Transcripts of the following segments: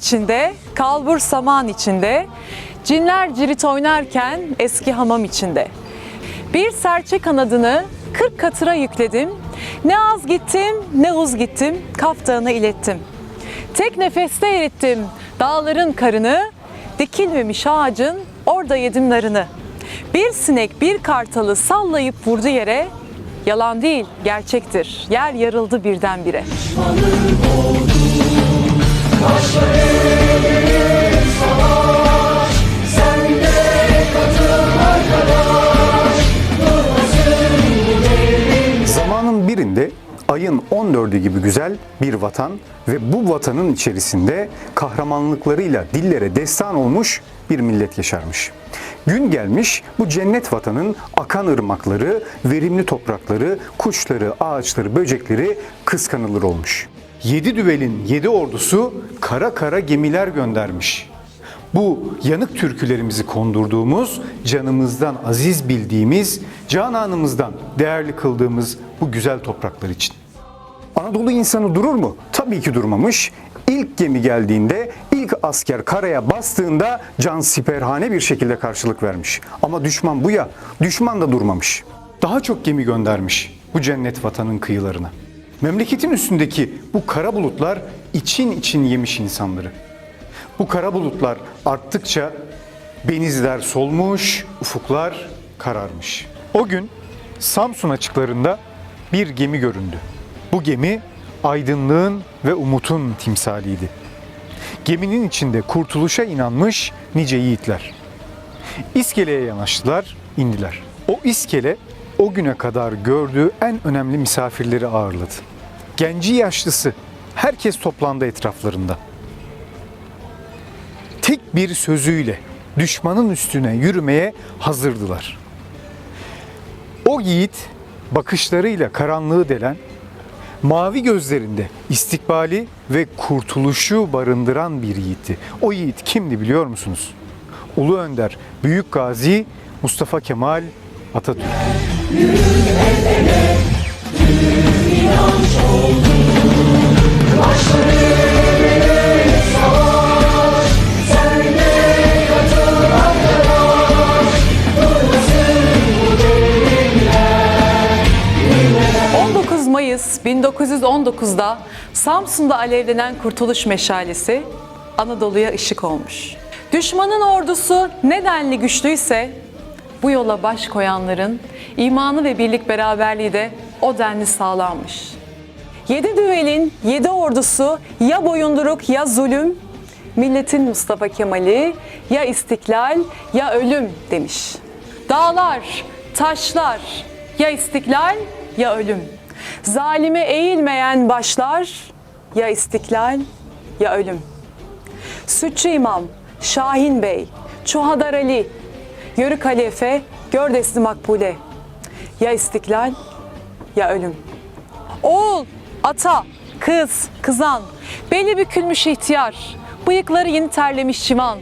içinde, kalbur saman içinde, cinler cirit oynarken eski hamam içinde. Bir serçe kanadını kırk katıra yükledim, ne az gittim ne uz gittim, kaftağına ilettim. Tek nefeste erittim dağların karını, dikilmemiş ağacın orada yedim narını. Bir sinek bir kartalı sallayıp vurdu yere, yalan değil gerçektir, yer yarıldı birdenbire. Zamanın ayın 14'ü gibi güzel bir vatan ve bu vatanın içerisinde kahramanlıklarıyla dillere destan olmuş bir millet yaşarmış. Gün gelmiş bu cennet vatanın akan ırmakları, verimli toprakları, kuşları, ağaçları, böcekleri kıskanılır olmuş. Yedi düvelin yedi ordusu kara kara gemiler göndermiş. Bu yanık türkülerimizi kondurduğumuz, canımızdan aziz bildiğimiz, cananımızdan değerli kıldığımız bu güzel topraklar için. Anadolu insanı durur mu? Tabii ki durmamış. İlk gemi geldiğinde, ilk asker karaya bastığında can siperhane bir şekilde karşılık vermiş. Ama düşman bu ya, düşman da durmamış. Daha çok gemi göndermiş bu cennet vatanın kıyılarına. Memleketin üstündeki bu kara bulutlar için için yemiş insanları. Bu kara bulutlar arttıkça benizler solmuş, ufuklar kararmış. O gün Samsun açıklarında bir gemi göründü. Bu gemi aydınlığın ve umutun timsaliydi. Geminin içinde kurtuluşa inanmış nice yiğitler. İskeleye yanaştılar, indiler. O iskele o güne kadar gördüğü en önemli misafirleri ağırladı. Genci yaşlısı herkes toplandı etraflarında tek bir sözüyle düşmanın üstüne yürümeye hazırdılar. O yiğit bakışlarıyla karanlığı delen, mavi gözlerinde istikbali ve kurtuluşu barındıran bir yiğitti. O yiğit kimdi biliyor musunuz? Ulu Önder, Büyük Gazi Mustafa Kemal Atatürk. Hı. 19 Mayıs 1919'da Samsun'da alevlenen Kurtuluş Meşalesi Anadolu'ya ışık olmuş. Düşmanın ordusu nedenli güçlüyse bu yola baş koyanların imanı ve birlik beraberliği de o denli sağlanmış. Yedi düvelin yedi ordusu ya boyunduruk ya zulüm, milletin Mustafa Kemal'i ya istiklal ya ölüm demiş. Dağlar, taşlar ya istiklal ya ölüm. Zalime eğilmeyen başlar ya istiklal ya ölüm. Sütçü İmam, Şahin Bey, Çuhadar Ali, Yörük Halife, Gördesli Makbule. Ya istiklal ya ölüm. Oğul, ata, kız, kızan, beli bükülmüş ihtiyar, bıyıkları yeni terlemiş civan,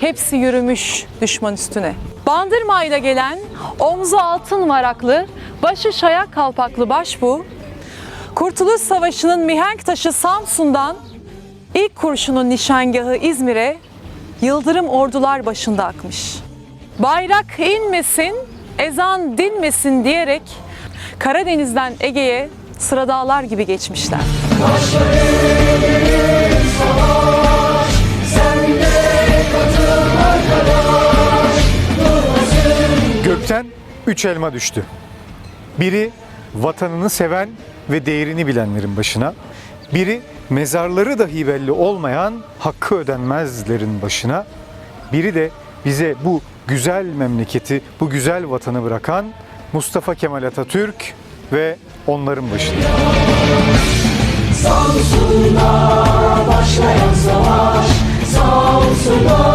hepsi yürümüş düşman üstüne. Bandırmayla gelen, omzu altın varaklı, başı şayak kalpaklı baş bu, Kurtuluş Savaşı'nın mihenk taşı Samsun'dan ilk kurşunun nişangahı İzmir'e yıldırım ordular başında akmış. Bayrak inmesin, ezan dinmesin diyerek Karadeniz'den Ege'ye sıra dağlar gibi geçmişler. Gökten üç elma düştü. Biri vatanını seven ve değerini bilenlerin başına, biri mezarları dahi belli olmayan hakkı ödenmezlerin başına, biri de bize bu güzel memleketi, bu güzel vatanı bırakan Mustafa Kemal Atatürk ve onların başına. Samsun'da başlayan savaş Samsun'da